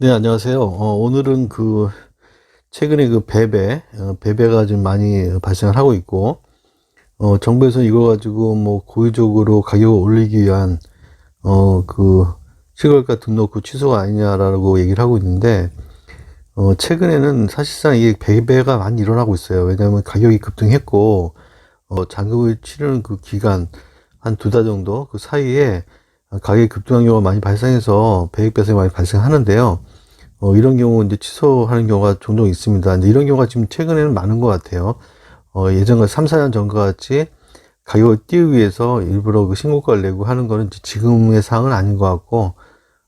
네, 안녕하세요. 어, 오늘은 그, 최근에 그 배배, 어, 배배가 좀 많이 발생을 하고 있고, 어, 정부에서 이거 가지고 뭐 고의적으로 가격을 올리기 위한, 어, 그, 시골가 등록 그 취소가 아니냐라고 얘기를 하고 있는데, 어, 최근에는 사실상 이게 배배가 많이 일어나고 있어요. 왜냐하면 가격이 급등했고, 어, 잔금을 치르는 그 기간, 한 두 달 정도 그 사이에 가격이 급등한 경우가 많이 발생해서 배액 배상이 많이 발생하는데요. 어, 이런 경우 이제 취소하는 경우가 종종 있습니다. 근데 이런 경우가 지금 최근에는 많은 것 같아요. 어, 예전과 3, 4년 전과 같이 가격을 띄우기 위해서 일부러 그 신고가를 내고 하는 거는 지금의 상황은 아닌 것 같고,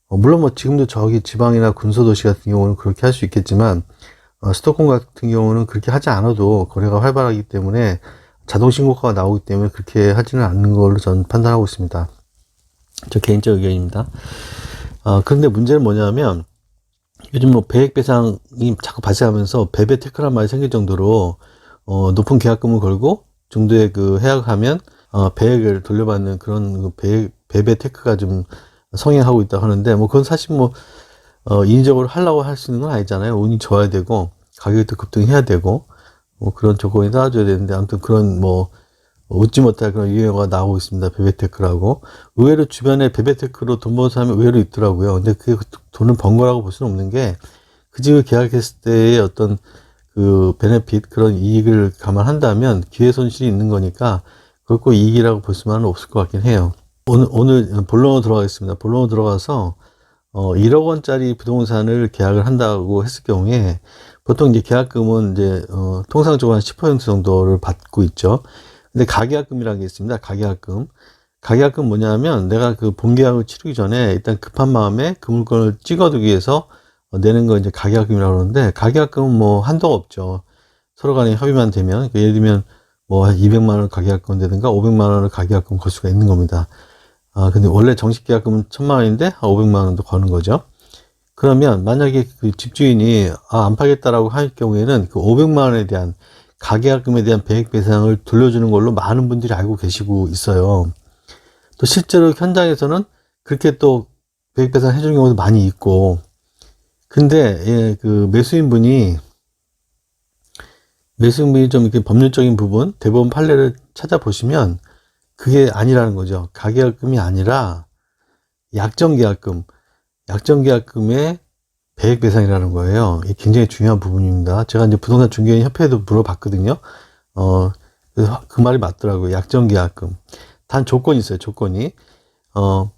어, 물론 뭐 지금도 저기 지방이나 군소도시 같은 경우는 그렇게 할 수 있겠지만, 어, 수도권 같은 경우는 그렇게 하지 않아도 거래가 활발하기 때문에 자동 신고가가 나오기 때문에 그렇게 하지는 않는 걸로 저는 판단하고 있습니다. 저 개인적 의견입니다. 어, 그런데 문제는 뭐냐면, 요즘 뭐 배액 배상이 자꾸 발생하면서 배배 테크란 말이 생길 정도로, 어, 높은 계약금을 걸고 중도에 그 해약하면, 어, 배액을 돌려받는 그런 그 배, 배배 테크가 좀 성행하고 있다고 하는데, 뭐 그건 사실 뭐, 어, 인위적으로 하려고 할 수 있는 건 아니잖아요. 운이 좋아야 되고, 가격이 또 급등해야 되고, 뭐 그런 조건이 따라줘야 되는데, 아무튼 그런 뭐, 웃지 못할 그런 유행어가 나오고 있습니다. 베베테크라고. 의외로 주변에 베베테크로 돈 버는 사람이 의외로 있더라고요. 근데 그 돈을 번 거라고 볼 수는 없는 게, 그 집을 계약했을 때의 어떤 그 베네핏, 그런 이익을 감안한다면 기회 손실이 있는 거니까, 그걸 꼭 이익이라고 볼 수만은 없을 것 같긴 해요. 오늘, 오늘 본론으로 들어가겠습니다. 본론으로 들어가서, 어, 1억 원짜리 부동산을 계약을 한다고 했을 경우에, 보통 이제 계약금은 이제, 어, 통상적으로 한 10% 정도를 받고 있죠. 근데 가계약금이라는 게 있습니다. 가계약금. 가계약금 뭐냐면 내가 그 본계약을 치르기 전에 일단 급한 마음에 그 물건을 찍어두기 위해서 내는 거 이제 가계약금이라고 그러는데 가계약금은 뭐 한도가 없죠. 서로 간에 협의만 되면 그러니까 예를 들면 뭐 200만 원 가계약금 되든가 500만 원을 가계약금 걸 수가 있는 겁니다. 아 근데 원래 정식 계약금은 1000만 원인데 500만 원도 거는 거죠. 그러면 만약에 그 집주인이 아, 안 팔겠다라고 할 경우에는 그 500만 원에 대한 가계약금에 대한 배액 배상을 돌려주는 걸로 많은 분들이 알고 계시고 있어요. 또 실제로 현장에서는 그렇게 또 배액 배상 해주는 경우도 많이 있고, 근데 예, 그 매수인 분이 매수인 분이 좀 이렇게 법률적인 부분, 대법원 판례를 찾아보시면 그게 아니라는 거죠. 가계약금이 아니라 약정계약금, 약정계약금의 배액 배상이라는 거예요. 이게 굉장히 중요한 부분입니다. 제가 이제 부동산 중개인 협회에도 물어봤거든요. 어, 그, 그 말이 맞더라고요. 약정계약금. 단 조건이 있어요. 조건이. 어,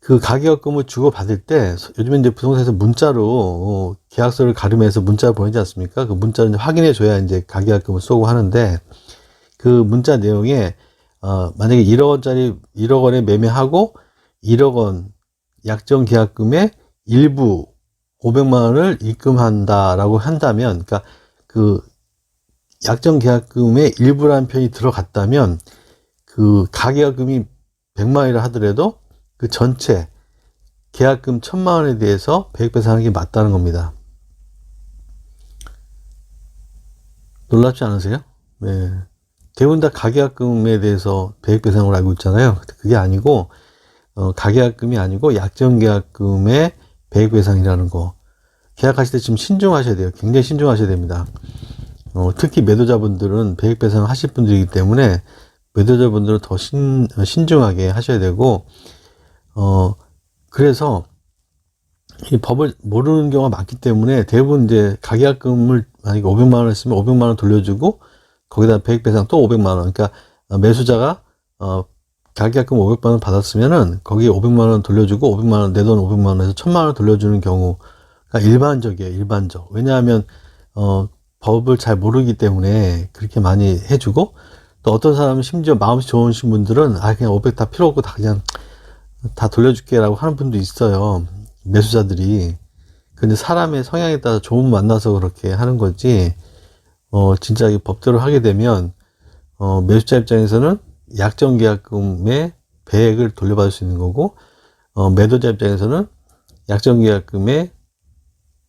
그 가계약금을 주고 받을 때 요즘에 이제 부동산에서 문자로 어, 계약서를 가름해서 문자를 보내지 않습니까? 그 문자를 확인해 줘야 이제 가계약금을 쏘고 하는데 그 문자 내용에 어, 만약에 1억 원짜리 1억 원에 매매하고 1억 원 약정 계약금의 일부 500만 원을 입금한다라고 한다면, 그러니까 그 약정 계약금의 일부라는 편이 들어갔다면 그 가계약금이 100만 원이라 하더라도 그 전체 계약금 1000만 원에 대해서 배액 배상하는 게 맞다는 겁니다. 놀랍지 않으세요? 네. 대부분 다 가계약금에 대해서 배액 배상을 알고 있잖아요. 그게 아니고 어, 가계약금이 아니고 약정계약금의 배액 배상이라는 거. 계약하실 때 지금 신중하셔야 돼요. 굉장히 신중하셔야 됩니다. 어, 특히 매도자분들은 배액 배상 하실 분들이기 때문에 매도자분들은 더 신, 신중하게 하셔야 되고, 어, 그래서 이 법을 모르는 경우가 많기 때문에 대부분 이제 가계약금을 만약에 500만 원 했으면 500만 원 돌려주고 거기다 배액 배상 또 500만 원. 그러니까 매수자가 어, 가계약금 500만 원 받았으면은 거기에 500만 원 돌려주고 500만 원 내 돈 500만 원에서 1000만 원 돌려주는 경우가 일반적이에요. 일반적. 왜냐하면 어 법을 잘 모르기 때문에 그렇게 많이 해주고 또 어떤 사람은 심지어 마음이 좋으신 분들은 아 그냥 500 다 필요 없고 다 그냥 다 돌려줄게라고 하는 분도 있어요. 매수자들이. 근데 사람의 성향에 따라 좋은 만나서 그렇게 하는 거지. 어 진짜 이 법대로 하게 되면 어 매수자 입장에서는 약정 계약금의 배액을 돌려받을 수 있는 거고 어, 매도자 입장에서는 약정 계약금의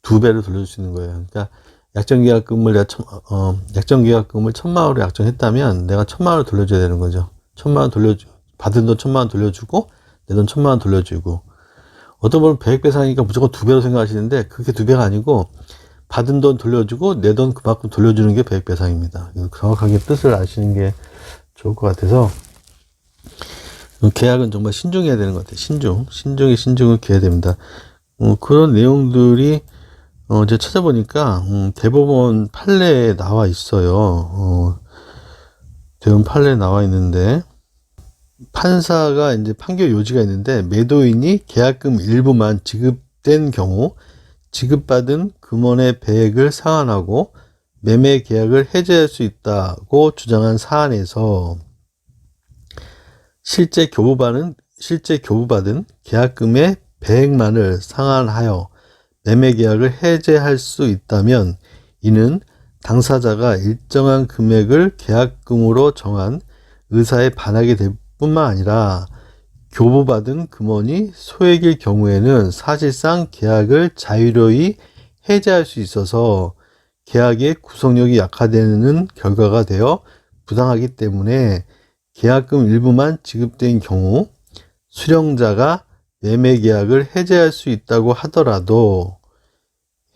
두 배를 돌려줄 수 있는 거예요. 그러니까 약정 계약금을 내가 천, 어, 약정 계약금을 천만 원으로 약정했다면 내가 천만 원을 돌려줘야 되는 거죠. 천만 원 돌려주 받은 돈 천만 원 돌려주고 내 돈 천만 원 돌려주고 어떤 분은 100배 상이니까 무조건 두 배로 생각하시는데 그게 두 배가 아니고 받은 돈 돌려주고 내 돈 그만큼 돌려주는 게 100배 상입니다. 정확하게 뜻을 아시는 게 좋을 것 같아서 계약은 정말 신중해야 되는 것 같아요. 신중, 신중에 신중을 기해야 됩니다. 어, 그런 내용들이 어, 이제 찾아보니까 음, 대법원 판례에 나와 있어요. 어, 대법원 판례에 나와 있는데 판사가 이제 판결 요지가 있는데 매도인이 계약금 일부만 지급된 경우 지급받은 금원의 배액을 상환하고 매매 계약을 해제할 수 있다고 주장한 사안에서 실제 교부받은 실제 교부받은 계약금의 배액만을 상환하여 매매 계약을 해제할 수 있다면 이는 당사자가 일정한 금액을 계약금으로 정한 의사에 반하게 될 뿐만 아니라 교부받은 금원이 소액일 경우에는 사실상 계약을 자유로이 해제할 수 있어서 계약의 구속력이 약화되는 결과가 되어 부당하기 때문에 계약금 일부만 지급된 경우 수령자가 매매 계약을 해제할 수 있다고 하더라도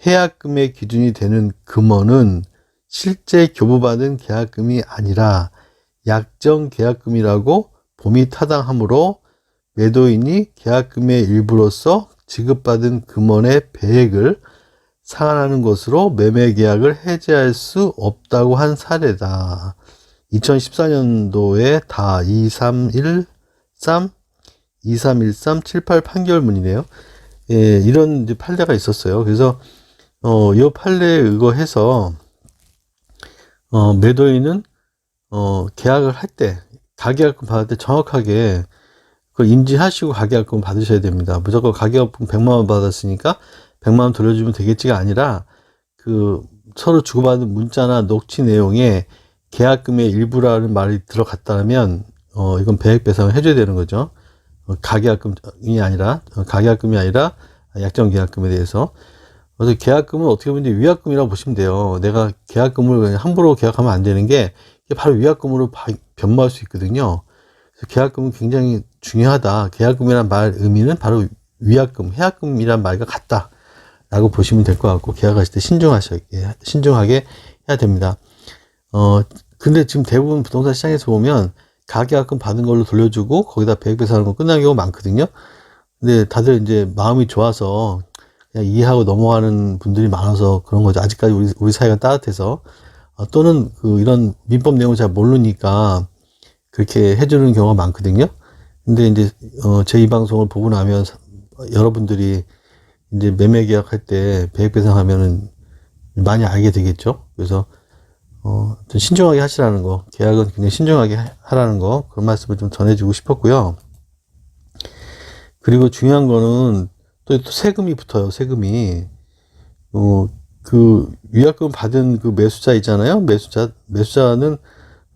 해약금의 기준이 되는 금원은 실제 교부받은 계약금이 아니라 약정 계약금이라고 봄이 타당하므로 매도인이 계약금의 일부로서 지급받은 금원의 배액을 상환하는 것으로 매매 계약을 해제할 수 없다고 한 사례다. 2014년도에 다 2313, 2313, 78 판결문이네요. 예, 이런 이제 판례가 있었어요. 그래서 어, 이 판례에 의거해서 어, 매도인은 어, 계약을 할 때, 가계약금 받을 때 정확하게 그걸 인지하시고 가계약금 받으셔야 됩니다. 무조건 가계약금 100만 원 받았으니까 100만 원 돌려주면 되겠지가 아니라 그 서로 주고받은 문자나 녹취 내용에 계약금의 일부라는 말이 들어갔다면 어 이건 배액 배상을 해줘야 되는 거죠. 어, 가계약금이 아니라 어, 가계약금이 아니라 약정 계약금에 대해서 그래서 계약금은 어떻게 보면 위약금이라고 보시면 돼요. 내가 계약금을 그냥 함부로 계약하면 안 되는 게 바로 위약금으로 바- 변모할 수 있거든요. 그래서 계약금은 굉장히 중요하다. 계약금이란 말 의미는 바로 위약금, 해약금이란 말과 같다. 라고 보시면 될 것 같고, 계약하실 때 신중하셔, 신중하게 해야 됩니다. 어, 근데 지금 대부분 부동산 시장에서 보면 가계약금 받은 걸로 돌려주고 거기다 배액 배상하는 거 끝나는 경우가 많거든요. 근데 다들 이제 마음이 좋아서 그냥 이해하고 넘어가는 분들이 많아서 그런 거죠. 아직까지 우리, 우리 사회가 따뜻해서 어, 또는 그 이런 민법 내용을 잘 모르니까 그렇게 해주는 경우가 많거든요. 근데 이제 어, 제 이 방송을 보고 나면 사- 여러분들이 이제 매매 계약할 때 배액 배상 하면은 많이 알게 되겠죠. 그래서 어, 좀 신중하게 하시라는 거, 계약은 굉장히 신중하게 하- 하라는 거 그런 말씀을 좀 전해주고 싶었고요. 그리고 중요한 거는 또, 또 세금이 붙어요. 세금이 어, 그 위약금 받은 그 매수자 있잖아요. 매수자 매수자는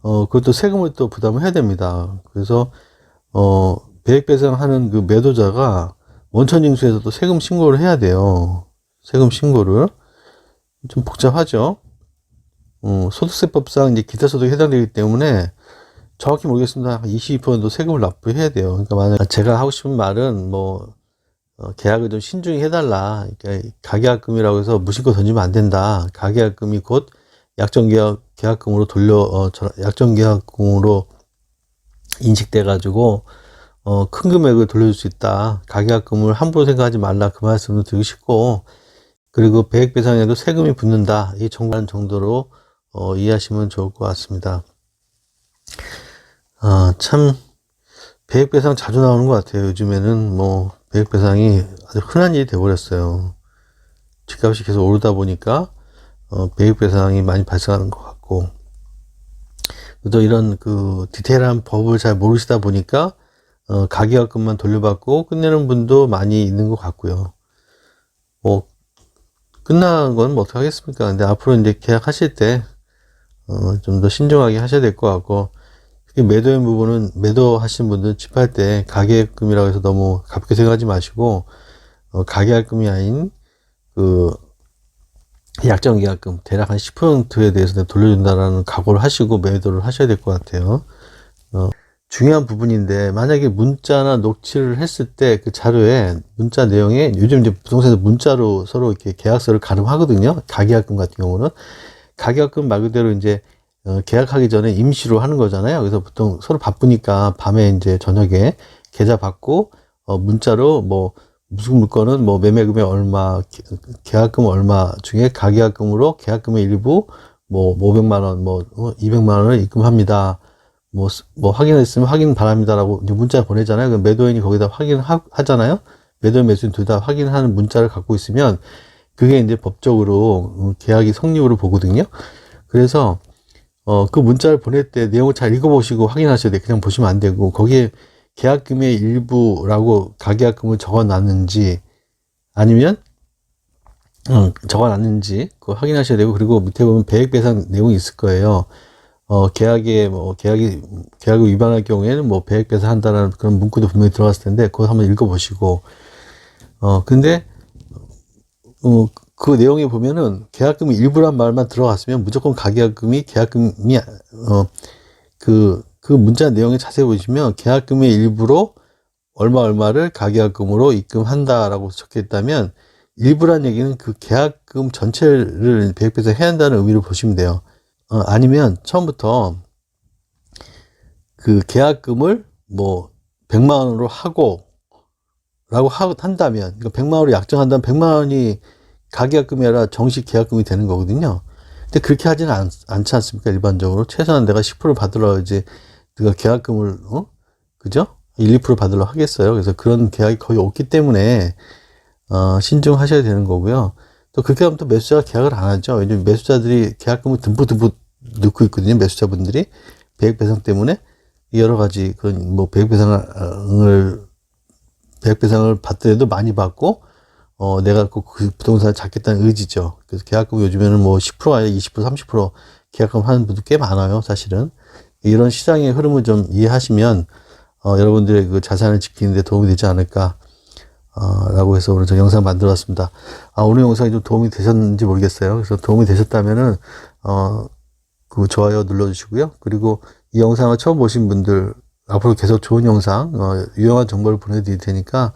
어 그것도 세금을 또 부담을 해야 됩니다. 그래서 어 배액 배상하는 그 매도자가 원천 징수에서 또 세금 신고를 해야 돼요. 세금 신고를 좀 복잡하죠. 어, 소득세법상 이제 기타소득에 해당되기 때문에 정확히 모르겠습니다. 22%도 세금을 납부해야 돼요. 그러니까 만약 제가 하고 싶은 말은 뭐 어, 계약을 좀 신중히 해달라. 그러니까 가계약금이라고 해서 무심코 던지면 안 된다. 가계약금이 곧 약정계약 계약금으로 돌려 어, 저- 약정계약금으로 인식돼 가지고 어, 큰 금액을 돌려줄 수 있다. 가계약금을 함부로 생각하지 말라. 그 말씀을 드리고 싶고 그리고 배액 배상에도 세금이 붙는다. 이 정말 정도로 어, 이해하시면 좋을 것 같습니다. 아, 참 배액 배상 자주 나오는 것 같아요. 요즘에는 뭐 배액 배상이 아주 흔한 일이 돼버렸어요. 집값이 계속 오르다 보니까 어, 배액 배상이 많이 발생하는 것 같고 또 이런 그 디테일한 법을 잘 모르시다 보니까 어, 가계약금만 돌려받고 끝내는 분도 많이 있는 것 같고요. 뭐 끝난 건 뭐 어떻게 하겠습니까? 근데 앞으로 이제 계약하실 때 어, 좀 더 신중하게 하셔야 될 것 같고 매도인 부분은 매도하신 분들 집할 때 가계금이라고 해서 너무 가볍게 생각하지 마시고 어, 가계금이 아닌 그 약정 계약금 대략 한 10%에 대해서 돌려준다라는 각오를 하시고 매도를 하셔야 될 것 같아요. 어, 중요한 부분인데 만약에 문자나 녹취를 했을 때 그 자료에 문자 내용에 요즘 이제 부동산에서 문자로 서로 이렇게 계약서를 가름하거든요. 가계약금 같은 경우는 가계약금 말 그대로 이제 어, 계약하기 전에 임시로 하는 거잖아요. 그래서 보통 서로 바쁘니까 밤에 이제 저녁에 계좌 받고 어, 문자로 뭐 무슨 물건은 뭐 매매금액 얼마, 계- 계약금 얼마 중에 가계약금으로 계약금의 일부 뭐 500만 원, 뭐 어, 200만 원을 입금합니다. 뭐, 스- 뭐 확인했으면 확인 바랍니다라고 문자 보내잖아요. 그럼 매도인이 거기다 확인하잖아요. 매도인 매수인 둘 다 확인하는 문자를 갖고 있으면 그게 이제 법적으로 어, 계약이 성립으로 보거든요. 그래서 어, 그 문자를 보낼 때 내용을 잘 읽어보시고 확인하셔야 돼요. 그냥 보시면 안 되고, 거기에 계약금의 일부라고 가계약금을 적어 놨는지, 아니면, 음, 적어 놨는지, 그거 확인하셔야 되고, 그리고 밑에 보면 배액배상 내용이 있을 거예요. 어, 계약에, 뭐, 계약이, 계약을 위반할 경우에는 뭐, 배액배상 한다는 그런 문구도 분명히 들어갔을 텐데, 그거 한번 읽어보시고, 어, 근데, 어, 그 내용에 보면은 계약금이 일부란 말만 들어갔으면 무조건 가계약금이 계약금이 어 그 그 문자 내용에 자세히 보시면 계약금의 일부로 얼마 얼마를 가계약금으로 입금한다라고 적혀 있다면 일부란 얘기는 그 계약금 전체를 배액배상 해야 한다는 의미로 보시면 돼요. 어, 아니면 처음부터 그 계약금을 뭐 100만 원으로 하고 라고 하- 한다면 그러니까 100만 원으로 약정한다면 100만 원이 가계약금이 아니라 정식 계약금이 되는 거거든요. 근데 그렇게 하지는 않, 않지 않습니까? 일반적으로. 최소한 내가 10% 받으러야지 내가 계약금을, 어? 그죠? 1, 2% 받으러 하겠어요. 그래서 그런 계약이 거의 없기 때문에, 어, 신중하셔야 되는 거고요. 또 그렇게 하면 또 매수자가 계약을 안 하죠. 왜냐면 매수자들이 계약금을 듬뿍듬뿍 넣고 있거든요. 매수자분들이. 배액 배상 때문에 여러 가지 그런 뭐 배액 배상을, 배액 배상을 받더라도 많이 받고, 어, 내가 꼭 그 부동산을 잡겠다는 의지죠. 그래서 계약금 요즘에는 뭐 10% 아니라 20%, 30% 계약금 하는 분들 꽤 많아요, 사실은. 이런 시장의 흐름을 좀 이해하시면, 어, 여러분들의 그 자산을 지키는데 도움이 되지 않을까, 어, 라고 해서 오늘 저 영상 만들어 봤습니다. 아, 오늘 영상이 좀 도움이 되셨는지 모르겠어요. 그래서 도움이 되셨다면은, 어, 그 좋아요 눌러주시고요. 그리고 이 영상을 처음 보신 분들, 앞으로 계속 좋은 영상, 어, 유용한 정보를 보내드릴 테니까,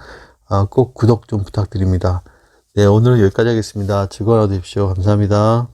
아, 꼭 구독 좀 부탁드립니다. 네, 오늘은 여기까지 하겠습니다. 즐거운 하루 되십시오. 감사합니다.